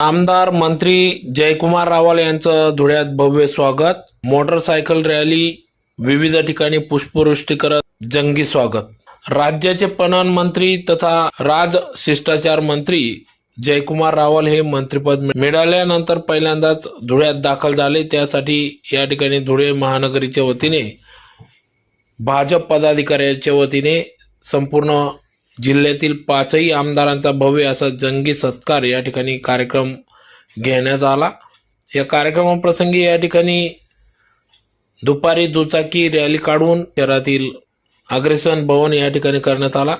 आमदार मंत्री जयकुमार रावल यांचं धुळ्यात भव्य स्वागत. मोटरसायकल रॅली विविध ठिकाणी पुष्पवृष्टी करत जंगी स्वागत. राज्याचे पणन मंत्री तथा राज शिष्टाचार मंत्री जयकुमार रावल हे मंत्रिपद मिळाल्यानंतर पहिल्यांदाच धुळ्यात दाखल झाले. त्यासाठी या ठिकाणी धुळे महानगरीच्या वतीने भाजप पदाधिकाऱ्यांच्या वतीने संपूर्ण जिल्ह्यातील पाचही आमदारांचा भव्य असा जंगी सत्कार या ठिकाणी कार्यक्रम घेण्यात आला. या कार्यक्रमाप्रसंगी या ठिकाणी दुपारी दुचाकी रॅली काढून शहरातील अग्रेसन भवन या ठिकाणी करण्यात आला.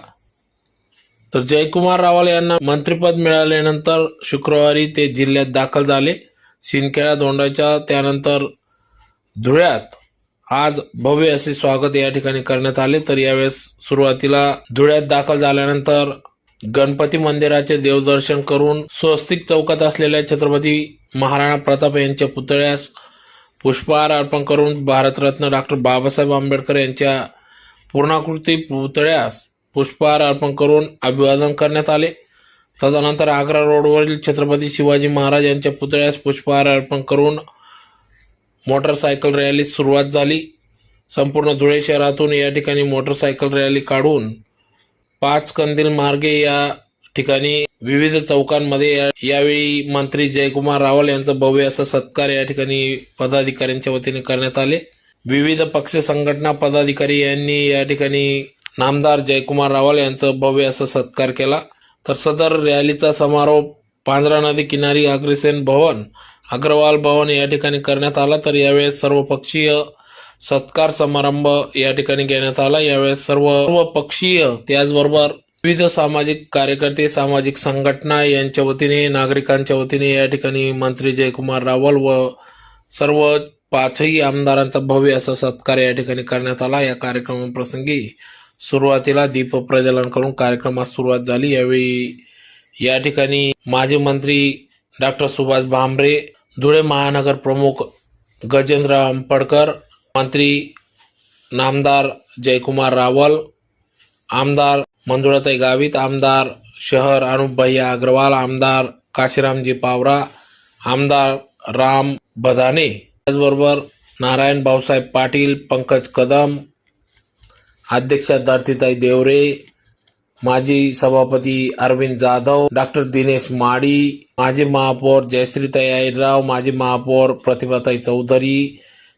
तर जयकुमार रावल यांना मंत्रिपद मिळाल्यानंतर शुक्रवारी ते जिल्ह्यात दाखल झाले. शिंदखेडा दोंडाच्या त्यानंतर धुळ्यात आज भव्य असे स्वागत या ठिकाणी करण्यात आले. तर यावेळेस सुरुवातीला धुळ्यात दाखल झाल्यानंतर गणपती मंदिराचे देवदर्शन करून स्वस्तिक चौकात असलेल्या छत्रपती महाराणा प्रताप यांच्या पुतळ्यास पुष्पहार अर्पण करून भारतरत्न डॉक्टर बाबासाहेब आंबेडकर यांच्या पूर्णाकृती पुतळ्यास पुष्पहार अर्पण करून अभिवादन करण्यात आले. तदनंतर आग्रा रोडवरील छत्रपती शिवाजी महाराज यांच्या पुतळ्यास पुष्पहार अर्पण करून मोटरसायकल रॅली सुरुवात झाली. संपूर्ण धुळे शहरातून या ठिकाणी मोटरसायकल रॅली काढून पाच कंदील मार्गे या ठिकाणी विविध चौकांमध्ये यावेळी मंत्री जयकुमार रावल यांचा भव्य असा सत्कार या ठिकाणी पदाधिकाऱ्यांच्या वतीने करण्यात आले. विविध पक्ष संघटना पदाधिकारी यांनी या ठिकाणी नामदार जयकुमार रावल यांचा भव्य असा सत्कार केला. तर सदर रॅलीचा समारोप पांढरा नदी किनारी अग्रसेन भवन अग्रवाल भवन या ठिकाणी करण्यात आला. तर यावेळेस सर्वपक्षीय सत्कार समारंभ या ठिकाणी घेण्यात आला. यावेळेस सर्व सर्व पक्षीय त्याचबरोबर विविध सामाजिक कार्यकर्ते सामाजिक संघटना यांच्या वतीने नागरिकांच्या वतीने या ठिकाणी मंत्री जयकुमार रावल व सर्व पाचही आमदारांचा भव्य असा सत्कार या ठिकाणी करण्यात आला. या कार्यक्रमाप्रसंगी सुरुवातीला दीप प्रज्वलन करून कार्यक्रमास सुरुवात झाली. यावेळी या ठिकाणी माजी मंत्री डॉक्टर सुभाष भांबरे धुळे महानगर प्रमुख गजेंद्र आंपडकर मंत्री नामदार जयकुमार रावल आमदार मंजुळाताई गावित आमदार शहर अनुपभैया अग्रवाल आमदार काशीरामजी पावरा आमदार राम भदाने त्याचबरोबर नारायण भाऊसाहेब पाटील पंकज कदम अध्यक्षा धरतीताई देवरे माजी सभापती अरविंद जाधव डॉक्टर दिनेश माडी माजी महापौर जयश्रीताई आईराव माजी महापौर प्रतिभाताई चौधरी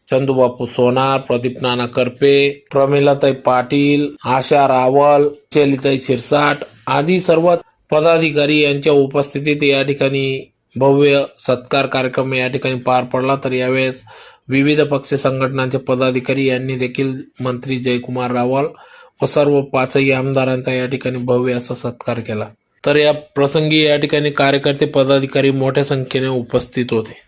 चंदूबापू सोनार प्रदीप नाना करपे प्रमिलाताई पाटील आशा रावल शैलीताई शिरसाट आदी सर्व पदाधिकारी यांच्या उपस्थितीत या ठिकाणी भव्य सत्कार कार्यक्रम या ठिकाणी पार पडला. तर यावेळेस विविध पक्ष संघटनांचे पदाधिकारी यांनी देखील मंत्री जयकुमार रावल व सर्व पाचही आमदारांचा या ठिकाणी भव्य असा सत्कार केला. तर या प्रसंगी या ठिकाणी कार्यकर्ते पदाधिकारी मोठ्या संख्येने उपस्थित होते.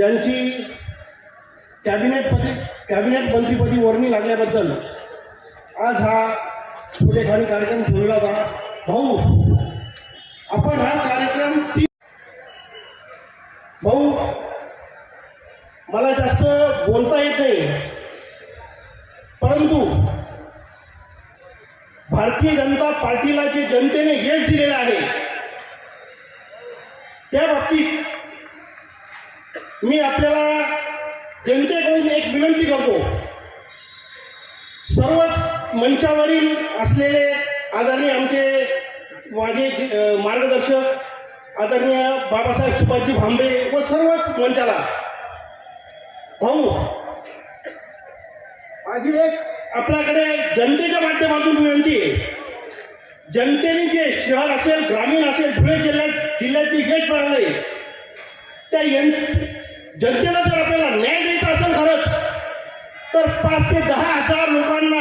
यांची कॅबिनेटपदी कॅबिनेट मंत्रीपदी वर्णी लागल्याबद्दल आज हा पुढेखाली कार्यक्रम ठेवला होता. भाऊ आपण हा कार्यक्रम ती भाऊ मला जास्त बोलता येत नाही. परंतु भारतीय जनता पार्टीला जे जनतेने यश दिलेलं आहे त्या बाबतीत मी आपल्याला जनतेकडून एक विनंती करतो. सर्वच मंचावरील असलेले आदरणीय आमचे माझे मार्गदर्शक आदरणीय बाबासाहेब सुभाषजी भांबरे व सर्वच मंचाला. भाऊ अशी एक आपल्याकडे जनतेच्या माध्यमातून विनंती आहे. जनतेने जे शहर असेल ग्रामीण असेल धुळे जिल्ह्यात जिल्ह्याची गेट बनवले त्या यंत्र जनतेला जर आपल्याला न्याय द्यायचा असेल खरंच तर पाच ते दहा हजार लोकांना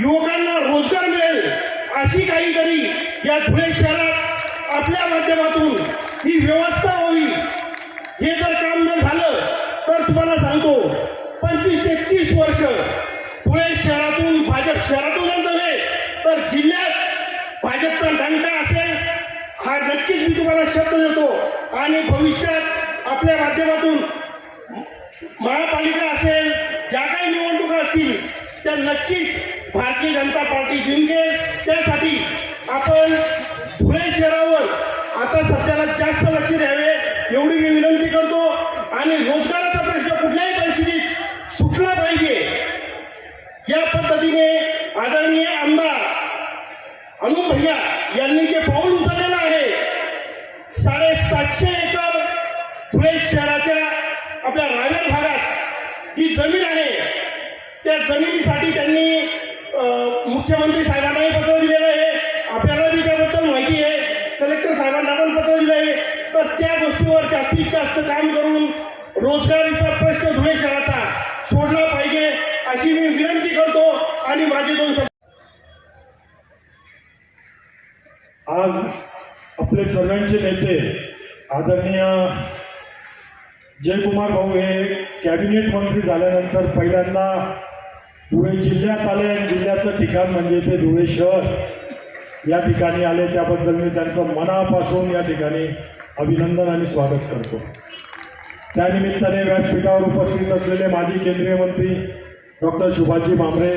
युवकांना रोजगार मिळेल अशी काहीतरी या धुळे शहरात आपल्या माध्यमातून ही व्यवस्था व्हावी. हे जर काम जर झालं तर तुम्हाला सांगतो पंचवीस ते तीस वर्ष धुळे शहरातून भाजप शहरातून नव्हे तर जिल्ह्यात भाजपचा डंका असेल हा नक्कीच मी तुम्हाला शब्द देतो. आणि भविष्यात आपल्या माध्यमातून महापालिका असेल ज्या काही निवडणुका असतील त्या नक्कीच भारतीय जनता पार्टी जिंकेल. त्यासाठी आपण धुळे शहरावर आता सध्याला जास्त लक्ष द्यावे एवढी मी विनंती करतो. आणि रोजगाराचा प्रश्न कुठल्याही परिस्थितीत सुटला पाहिजे. या पद्धतीने आदरणीय आमदार अनु भैया यांनी जे पाऊल उचललेलं आहे साडेसातशे एकर धुळे शहरात आपल्या रायगड भागात जी जमीन आहे त्या जमिनीसाठी त्यांनी मुख्यमंत्री साहेबांनाही पत्र दिलेलं आहे. आपल्याला बी त्याबद्दल माहिती आहे. कलेक्टर साहेबांना पण पत्र दिलं आहे. तर त्या गोष्टीवर जास्तीत जास्त काम करून रोजगारीचा प्रश्न धुळे शहराचा सोडला पाहिजे अशी मी विनंती करतो आणि माझे दोन आज आपले सर्वांचे नेते आदरणीय जयकुमार भाऊ हे कॅबिनेट मंत्री झाल्यानंतर पहिल्यांदा धुळे जिल्ह्यात आले आणि जिल्ह्याचं ठिकाण म्हणजे ते धुळे शहर. या ठिकाणी आले त्याबद्दल मी त्यांचं मनापासून या ठिकाणी अभिनंदन आणि स्वागत करतो. त्यानिमित्ताने व्यासपीठावर उपस्थित असलेले माजी केंद्रीय मंत्री डॉक्टर शुभाजी भामरे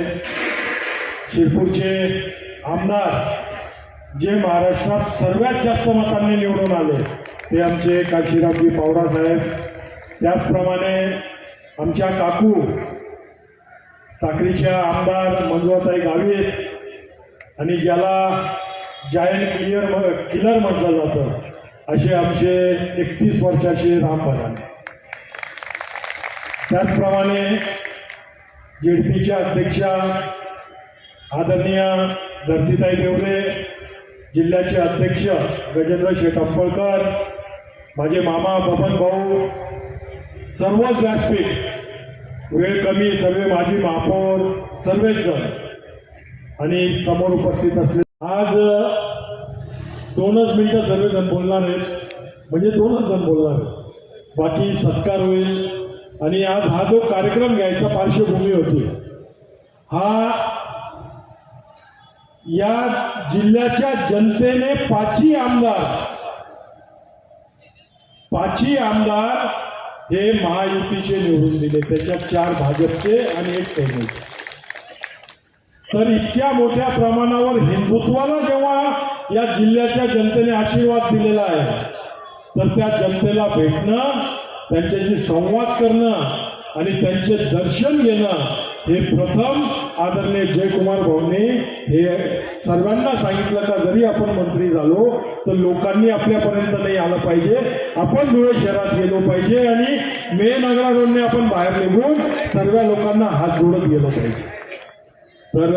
शिरपूरचे आमदार जे महाराष्ट्रात सर्वात जास्त मतांनी निवडून आले ते आमचे काशीरामजी पवार साहेब त्याचप्रमाणे आमच्या काकू साखरीच्या आमदार मंजुळाताई गावित आणि ज्याला जायंट क्लिअर किलर म्हटलं जातं असे आमचे एकतीस वर्षाचे राम भराणे त्याचप्रमाणे जेडपीच्या अध्यक्षा आदरणीय धरतीताई देवरे जिल्ह्याचे अध्यक्ष गजेंद्र शेठ माझे मामा बबन भाऊ सर्वच व्यासपीठ वेळ कमी सर्व माझी महापौर सर्वच जण. आणि समोर उपस्थित असले आज दोनच मिनिटं सर्वजण बोलणार आहेत. म्हणजे दोनच जण बोलणार आहेत. बाकी सत्कार होईल. आणि आज हा जो कार्यक्रम घ्यायचा पार्श्वभूमी होती हा या जिल्ह्याच्या जनतेने पाचही आमदार पाचही आमदार हे महायुतीचे निवडून दिले. त्याच्यात चार भाजपचे आणि एक सैनिक. तर इतक्या मोठ्या प्रमाणावर हिंदुत्वाला जेव्हा या जिल्ह्याच्या जनतेने आशीर्वाद दिलेला आहे तर त्या जनतेला भेटणं त्यांच्याशी संवाद करणं आणि त्यांचे दर्शन घेणं हे प्रथम आदरणीय जयकुमार भाऊंनी हे सर्वांना सांगितलं का जरी आपण मंत्री झालो तर लोकांनी आपल्यापर्यंत नाही आलं पाहिजे. आपण धुळे शहरात गेलो पाहिजे आणि मे नगरा रोडने आपण बाहेर निघून सर्व लोकांना हात जोडत गेलो पाहिजे. तर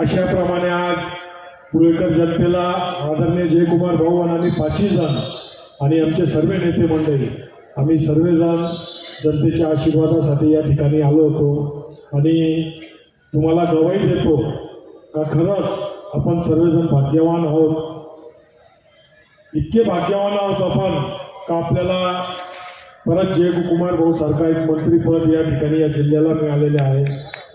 अशाप्रमाणे आज पुळेकर जनतेला आदरणीय जयकुमार भाऊ आणि आम्ही पाचही जण आणि आमचे सर्व नेते मंडळी आम्ही सर्वजण जनतेच्या आशीर्वादासाठी या ठिकाणी आलो होतो. आणि तुम्हाला गवाही देतो. का खरंच आपण सर्वजण भाग्यवान आहोत? इतके भाग्यवान आहोत आपण का आपल्याला परत जयकुमार भाऊ सारखा एक मंत्रीपद या ठिकाणी या जिल्ह्याला मिळालेले आहे.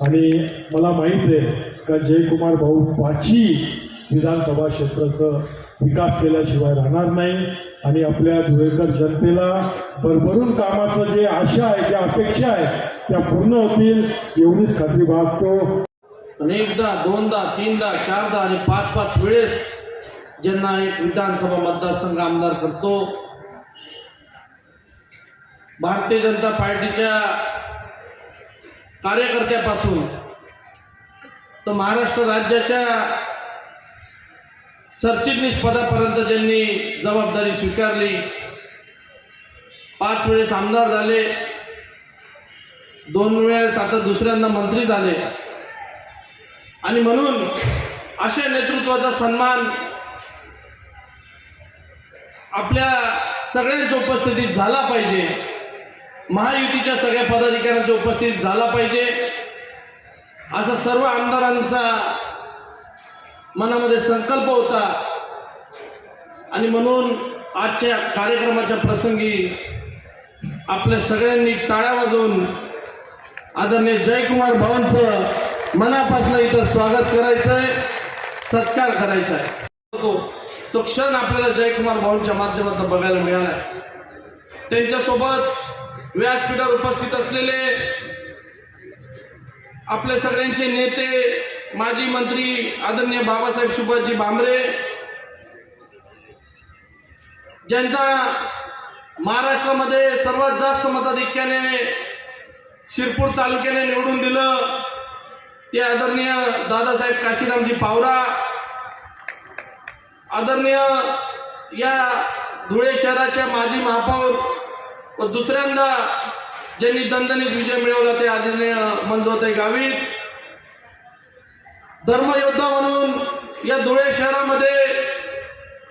आणि मला माहीत आहे का जयकुमार भाऊ पाची विधानसभा क्षेत्राचं विकास केल्याशिवाय राहणार नाही. आणि आपल्या धुळेकर जनतेला भरभरून कामाचं जे आशा आहे ज्या अपेक्षा आहे त्या पूर्ण होतील एवढीच खात्री बाळगतो. अनेकदा दोनदा तीनदा चारदा आणि पाच पाच वेळेस ज्यांना एक विधानसभा मतदारसंघ आमदार करतो भारतीय जनता पार्टीच्या कार्यकर्त्यापासून तर महाराष्ट्र राज्याच्या सरचिटणीस पदापर्यंत ज्यांनी जबाबदारी स्वीकारली पाच वेळेस आमदार झाले दोन वेळेस आता दुसऱ्यांदा मंत्री झाले. आणि म्हणून अशा नेतृत्वाचा सन्मान आपल्या सगळ्यांच्या उपस्थितीत झाला पाहिजे. महायुतीच्या सगळ्या पदाधिकाऱ्यांच्या उपस्थितीत झाला पाहिजे. असा सर्व आमदारांचा मनामध्ये संकल्प होता. आणि म्हणून आजच्या कार्यक्रमाच्या प्रसंगी आपल्या सगळ्यांनी टाळ्या वाजवून आदरणीय जयकुमार भावांचं मनापासून इथं स्वागत करायचंय सत्कार करायचा आहे तो तो क्षण आपल्याला जयकुमार भाऊंच्या माध्यमातून बघायला मिळाला. त्यांच्यासोबत व्यासपीठावर उपस्थित असलेले आपले सगळ्यांचे नेते माजी मंत्री आदरणीय बाबासाहेब सुभाषजी भामरे ज्यांना महाराष्ट्रामध्ये सर्वात जास्त मताधिक्याने शिरपूर तालुक्याने निवडून दिलं. ते आदरणीय दादासाहेब काशीरामजी पावरा आदरणीय या धुळे शहराच्या माजी महापौर व दुसऱ्यांदा ज्यांनी दणदणीत विजय मिळवला ते आदरणीय मंजुळताई गावित धर्मयोद्धा म्हणून या धुळे शहरामध्ये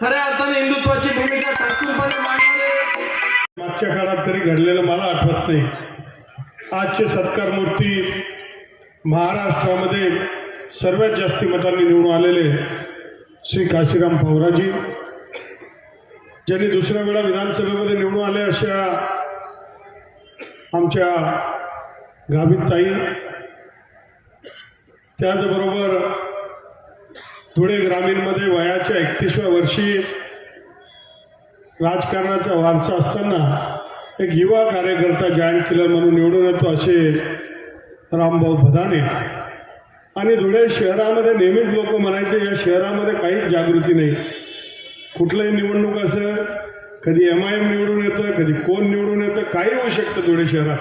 खऱ्या अर्थाने हिंदुत्वाची भूमिका ठाकूरपणे मांडणारे मागच्या काळात तरी घडलेलं मला आठवत नाही. आजचे सत्कार मूर्ती महाराष्ट्रामध्ये सर्वात जास्ती मतांनी निवडून आलेले श्री काशीराम पवराजी ज्यांनी दुसऱ्या वेळा विधानसभेमध्ये निवडून आले अशा आमच्या गावित ताई त्याचबरोबर धुळे ग्रामीणमध्ये वयाच्या एकतीसव्या वर्षी राजकारणाचा वारसा असताना एक युवा कार्यकर्ता जॉईंट किलर म्हणून निवडून येतो असे रामभाऊ भदाने. आणि धुळे शहरामध्ये नेहमीच लोक म्हणायचे या शहरामध्ये काहीच जागृती नाही. कुठलंही निवडणूक असं कधी एम आय एम निवडून येतं कधी कोण निवडून येतं काही होऊ शकतं धुळे शहरात.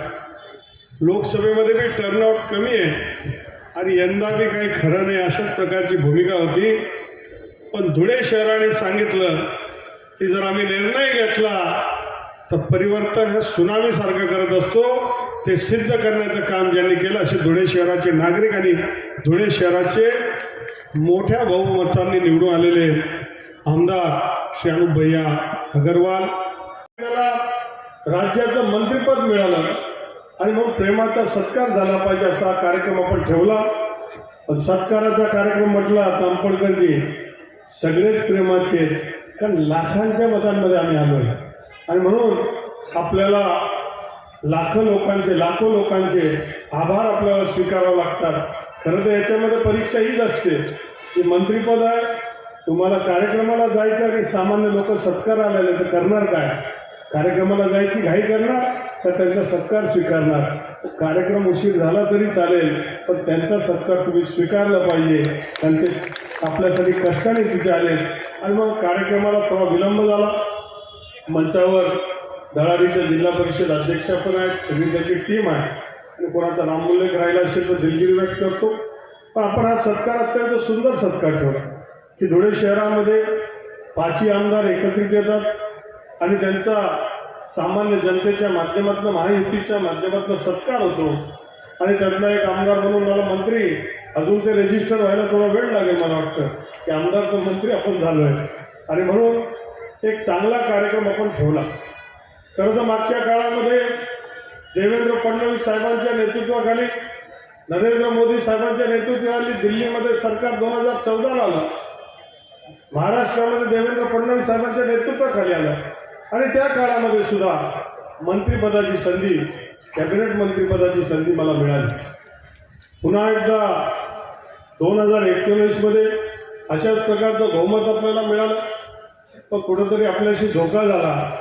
लोकसभेमध्ये बी टर्नआउट कमी आहे. आणि यंदा बी काही खरं नाही अशाच प्रकारची भूमिका होती. पण धुळे शहराने सांगितलं की जर आम्ही निर्णय घेतला तर परिवर्तन हे सुनामीसारखं करत असतो. ते सिद्ध करण्याचं काम ज्यांनी केलं असे धुळे शहराचे नागरिक आणि धुळे शहराचे मोठ्या बहुमतांनी निवडून आलेले आमदार श्री अनुप भैया अगरवाल. त्याला राज्याचं मंत्रिपद मिळालं. आणि मग प्रेमाचा सत्कार झाला पाहिजे असा कार्यक्रम आपण ठेवला. पण सत्काराचा कार्यक्रम म्हटला तांपडकरजी सगळेच प्रेमाचे आहेत. कारण लाखांच्या मतांमध्ये आम्ही आलो आहे आणि म्हणून आपल्याला लाखो लोकांचे लाखो लोकांचे आभार आपल्याला स्वीकारावे लागतात. खरं तर याच्यामध्ये परीक्षा हीच असते. की मंत्रिपद आहे. तुम्हाला कार्यक्रमाला जायचं की सामान्य लोक सत्कार आलेले तर करणार काय? कार्यक्रमाला जायची घाई करणार? तर त्यांचा सत्कार स्वीकारणार. कार्यक्रम उशीर झाला तरी चालेल पण त्यांचा सत्कार तुम्ही स्वीकारला पाहिजे. कारण ते आपल्यासाठी कष्टाने तिथे आले. आणि मग कार्यक्रमाला थोडा विलंब झाला. मंचावर दळारीच्या जिल्हा परिषद अध्यक्षा पण आहेत सगळी त्याची टीम आहे. आणि कोणाचा नामोल्लेख राहिला असेल तर दिलगिरी व्यक्त करतो. पण आपण हा सत्कार अत्यंत सुंदर सत्कार ठेवला. की धुळे शहरामध्ये पाचही आमदार एकत्रित येतात आणि त्यांचा सामान्य जनतेच्या माध्यमातून महायुतीच्या माध्यमातून सत्कार होतो. आणि त्यातला एक आमदार म्हणून मला मंत्री अजून ते रजिस्टर व्हायला थोडा वेळ लागेल मला वाटतं. की आमदारचं मंत्री आपण झालो आहे आणि म्हणून एक चांगला कार्यक्रम आपण ठेवला. खरं तर मागच्या काळामध्ये देवेंद्र फडणवीस साहेबांच्या नेतृत्वाखाली नरेंद्र मोदी साहेबांच्या नेतृत्वाखाली दिल्लीमध्ये सरकार दोन हजार चौदाला आलं. महाराष्ट्रामध्ये देवेंद्र फडणवीस साहेबांच्या नेतृत्वाखाली आलं. आणि त्या काळामध्ये सुद्धा मंत्रिपदाची संधी कॅबिनेट मंत्रिपदाची संधी मला मिळाली. पुन्हा एकदा दोन हजार एकोणीसमध्ये अशाच प्रकारचं बहुमत आपल्याला मिळालं. पण कुठंतरी आपल्याशी धोका झाला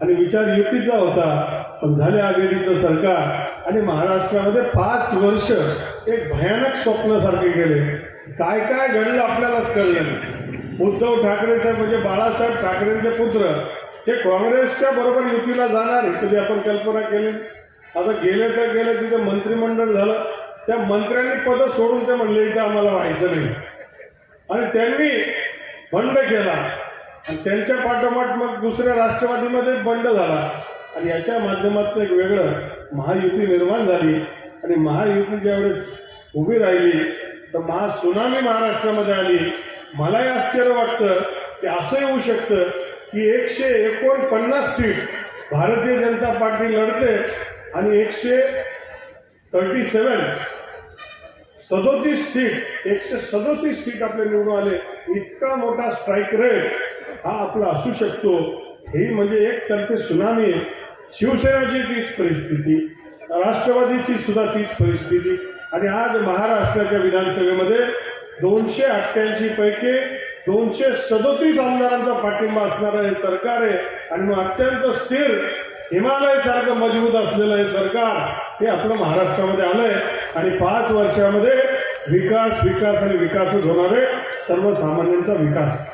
आणि विचार युतीचा होता. पण झाले आघाडीचं सरकार आणि महाराष्ट्रामध्ये पाच वर्ष एक भयानक स्वप्नासारखे गेले काय काय घडलं आपल्यालाच कळलं नाही. उद्धव ठाकरे साहेब म्हणजे बाळासाहेब ठाकरेंचे पुत्र हे काँग्रेसच्या बरोबर युतीला जाणार हे कधी आपण कल्पना केली. आता गेले तर गेले तिथं मंत्रिमंडळ झालं. त्या मंत्र्यांनी पदं सोडून ते म्हणले इथं आम्हाला व्हायचं नाही. आणि त्यांनी बंड केला. आणि त्यांच्या पाठोपाठ मग दुसऱ्या राष्ट्रवादीमध्ये बंड झाला. आणि याच्या माध्यमातून एक वेगळं महायुती निर्माण झाली. आणि महायुती ज्यावेळेस उभी राहिली तर महासुनामी महाराष्ट्रामध्ये आली. मलाही आश्चर्य वाटतं की असं होऊ शकतं. की एकशे एकोणपन्नास सीट भारतीय जनता पार्टी लढते आणि एकशे थर्टी सेवन सदोतीस सीट एकशे सदोतीस सीट आपले निवडून आले. इतका मोठा स्ट्राईक रेट हा आपला असू शकतो. ही म्हणजे एक तर्फे सुनामी आहे शिवसेनाची तीच परिस्थिती राष्ट्रवादीची सुद्धा तीच परिस्थिती. आणि आज महाराष्ट्राच्या विधानसभेमध्ये दोनशे अठ्ठ्याऐंशी पैकी दोनशे सदोतीस आमदारांचा पाठिंबा असणारं हे सरकार आहे. आणि मग अत्यंत स्थिर हिमालयासारखं मजबूत असलेलं हे सरकार हे आपलं महाराष्ट्रामध्ये आलंय. आणि पाच वर्षामध्ये विकास विकास आणि विकासच होणार आहे. सर्वसामान्यांचा विकास.